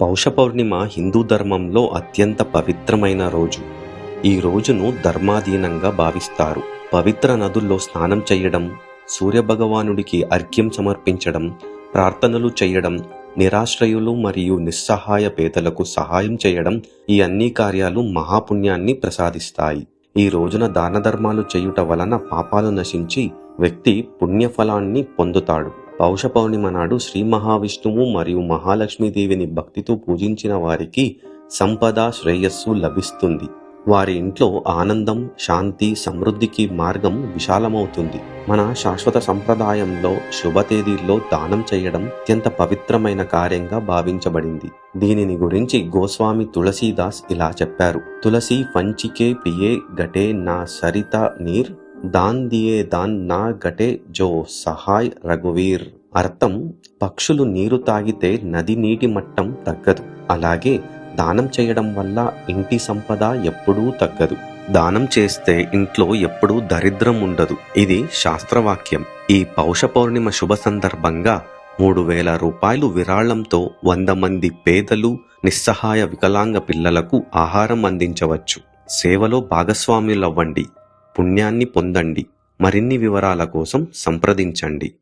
పౌష పౌర్ణిమ హిందూ ధర్మంలో అత్యంత పవిత్రమైన రోజు. ఈ రోజును ధర్మాధీనంగా భావిస్తారు. పవిత్ర నదుల్లో స్నానం చేయడం సూర్యభగవానుడికి అర్ఘ్యం సమర్పించడం ప్రార్థనలు చేయడం నిరాశ్రయులు మరియు నిస్సహాయ పేదలకు సహాయం చేయడం ఈ అన్ని కార్యాలు మహాపుణ్యాన్ని ప్రసాదిస్తాయి. ఈ రోజున దాన ధర్మాలు చేయుట వలన పాపాలు నశించి వ్యక్తి పుణ్యఫలాన్ని పొందుతాడు. పౌష పౌర్ణిమ నాడు శ్రీ మహావిష్ణువు మరియు మహాలక్ష్మీదేవిని భక్తితో పూజించిన వారికి సంపద శ్రేయస్సు లభిస్తుంది. వారి ఇంట్లో ఆనందం శాంతి సమృద్ధికి మార్గం విశాలమవుతుంది. మన శాశ్వత సంప్రదాయంలో శుభ తేదీల్లో దానం చేయడం అత్యంత పవిత్రమైన కార్యంగా భావించబడింది. దీనిని గురించి గోస్వామి తులసీదాస్ ఇలా చెప్పారు. తులసి పంచికే పియే గటే నా సరిత నీర్ దాన్ దియే దాన్ నా గటే జో సహాయ్ రఘువీర్. అర్థం పక్షులు నీరు తాగితే నది నీటి మట్టం తగ్గదు. అలాగే దానం చేయడం వల్ల ఇంటి సంపద ఎప్పుడూ తగ్గదు. దానం చేస్తే ఇంట్లో ఎప్పుడూ దరిద్రం ఉండదు. ఇది శాస్త్రవాక్యం. ఈ పౌష పౌర్ణిమ శుభ సందర్భంగా మూడు వేల రూపాయలు విరాళంతో వంద మంది పేదలు నిస్సహాయ వికలాంగ పిల్లలకు ఆహారం అందించవచ్చు. సేవలో భాగస్వాములవ్వండి. పుణ్యాన్ని పొందండి. మరిన్ని వివరాల కోసం సంప్రదించండి.